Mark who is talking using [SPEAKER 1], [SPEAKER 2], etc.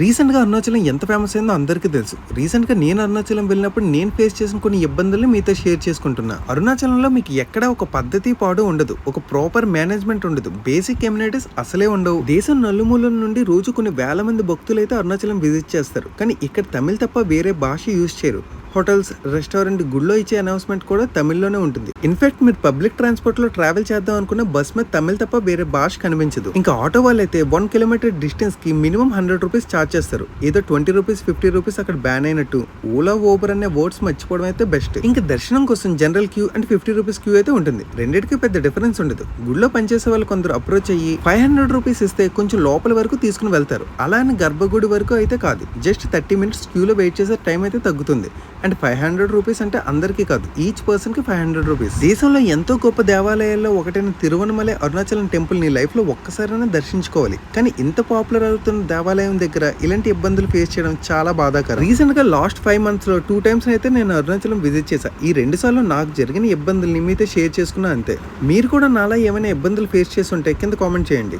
[SPEAKER 1] రీసెంట్గా అరుణాచలం ఎంత ఫేమస్ అయిందో అందరికీ తెలుసు. రీసెంట్గా నేను అరుణాచలం వెళ్ళినప్పుడు నేను ఫేస్ చేసిన కొన్ని ఇబ్బందులు మీతో షేర్ చేసుకుంటున్నా. అరుణాచలంలో మీకు ఎక్కడ ఒక పద్ధతి పాడు ఉండదు. ఒక ప్రాపర్ మేనేజ్మెంట్ ఉండదు. బేసిక్ ఎమ్యూనిటీస్ అసలే ఉండవు. దేశం నలుమూలల నుండి రోజు కొన్ని వేల మంది భక్తులు అయితే అరుణాచలం విజిట్ చేస్తారు. కానీ ఇక్కడ తమిళ్ తప్ప వేరే భాష యూజ్ చేయరు. హోటల్స్ రెస్టారెంట్ గుళ్ళో ఇచ్చే అనౌన్స్మెంట్ కూడా తమిళ్ళోనే ఉంటుంది. ఇన్ఫాక్ట్ మీరు పబ్లిక్ ట్రాన్స్పోర్ట్లో ట్రావెల్ చేద్దాం అనుకున్న బస్ మీద తమిళ్ తప్ప వేరే భాష కనిపించదు. ఇంకా ఆటో వాళ్ళు అయితే వన్ కిలోమీటర్ డిస్టెన్స్కి మినిమం హండ్రెడ్ రూపీస్ ఛార్జ్ చేస్తారు. ఏదో ట్వంటీ రూపీస్ ఫిఫ్టీ రూపీస్ అక్కడ బ్యాన్ అయినట్టు. ఓలా ఓబర్ అనే వర్డ్స్ మర్చిపోవడం అయితే బెస్ట్. ఇంకా దర్శనం కోసం general queue and fifty rupees queue అయితే ఉంటుంది. రెండింటికి పెద్ద డిఫరెన్స్ ఉండదు. గుళ్ళో పనిచేసే వాళ్ళు కొందరు అప్రోచ్ అయ్యి ఫైవ్ హండ్రెడ్ రూపీస్ ఇస్తే కొంచెం లోపల వరకు తీసుకుని వెళ్తారు. అలా అని గర్భగుడి వరకు అయితే కాదు. జస్ట్ థర్టీ మినిట్స్ క్యూలో వెయిట్ చేసే టైం అయితే తగ్గుతుంది. అండ్ ఫైవ్ హండ్రెడ్ రూపీస్ అంటే అందరికీ కాదు ఈచ్ పర్సన్కి ఫైవ్ హండ్రెడ్ రూపీస్. దేశంలో ఎంతో గొప్ప దేవాలయాల్లో ఒకటైన తిరువనమలై అరుణాచలం టెంపుల్ నీ లైఫ్లో ఒక్కసారైనా దర్శించుకోవాలి. కానీ ఇంత పాపులర్ అవుతున్న దేవాలయం దగ్గర ఇలాంటి ఇబ్బందులు ఫేస్ చేయడం చాలా బాధాకరం. రీసెంట్గా లాస్ట్ ఫైవ్ మంత్స్లో టూ టైమ్స్ అయితే నేను అరుణాచలం విజిట్ చేశాను ఈ రెండు సార్లు నాకు జరిగిన ఇబ్బందుల్ని మీతో షేర్ చేసుకున్నా అంతే. మీరు కూడా నాలా ఏమైనా ఇబ్బందులు ఫేస్ చేసి ఉంటే కింద కామెంట్ చేయండి.